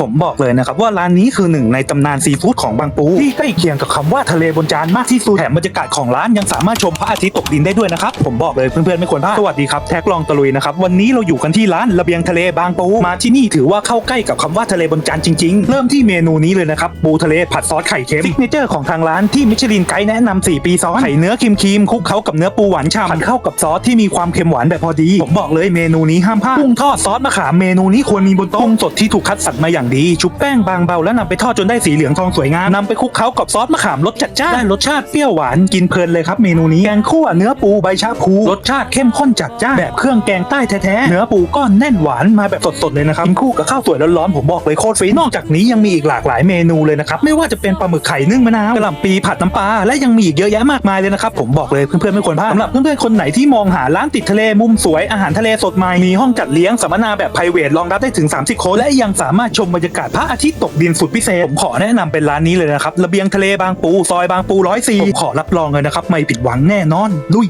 ผมบอกเลยนะครับว่าร้านนี้คือหนึ่งในตำนานซีฟู้ดของบางปู ที่ใกล้เคียงกับคำว่าทะเลบนจานมากที่สุดแถมบรรยากาศของร้านยังสามารถชมพระอาทิตย์ตกดินได้ด้วยนะครับ ผมบอกเลยเพื่อนๆไม่ควรพลาดสวัสดีครับแท็กลองตะลุยนะครับวันนี้เราอยู่กันที่ร้านระเบียงทะเลบางปูมาที่นี่ถือว่าเข้าใกล้กับคำว่าทะเลบนจานจริงๆ เริ่มที่เมนูนี้เลยนะครับปูทะเลผัดซอสไข่เค็มซิกเนเจอร์ของทางร้านที่มิชลินไกด์แนะนำ4ปีซ้อนไข่เนื้อครีมๆคลุกเคล้ากับเนื้อปูหวานฉ่ำผัดเข้ากับซอสที่มีความเค็มหวานแบบพอดี ผมบอกเลยเมนูนี้ห้ามพลาดกุ้งทอดซอสมะขามเมนูนี้ควรมีบนโต๊ะกุ้งสดที่ถูกคัดสรรมาอย่างดี ชุบแป้งบางเบาแล้วนำไปทอดจนได้สีเหลืองทองสวยงามนำไปคลุกเคล้ากับซอสมะขามรสจัดจ้านได้รสชาติเปรี้ยวหวานกินเพลินเลยครับเมนูนี้แกงคั่วเนื้อปูใบชะพูรสชาติเข้มข้นจัดจ้านแบบเครื่องแกงใต้แท้ๆเนื้อปูก้อนแน่นหวานมาแบบสดๆเลยนะครับกินคู่กับข้าวสวยร้อนๆผมบอกเลยโคตรฟินนอกจากนี้ยังมีอีกหลากหลายเมนูเลยนะครับไม่ว่าจะเป็นปลาหมึกไข่นึ่งมะนาวกระหล่ำปีผัดน้ำปลาและยังมีอีกเยอะแยะมากมายเลยนะครับผมบอกเลยเพื่อนๆไม่ควรพลาดสำหรับเพื่อนๆคนไหนที่มองหาร้านติดทะเลมุมสวยอาหารทะเลสดใหม่มีห้องจัดเลี้ยงสัมมนาแบบ p r i v a t รองรับได้ถึง 30 คนและยังสามารถชมบรรยากาศพระอาทิตย์ตกดินสุดพิเศษผมขอแนะนำเป็นร้านนี้เลยนะครับระเบียงทะเลบางปูซอยบางปูร้อยสี่ผมขอรับรองเลยนะครับไม่ผิดหวังแน่นอนลุย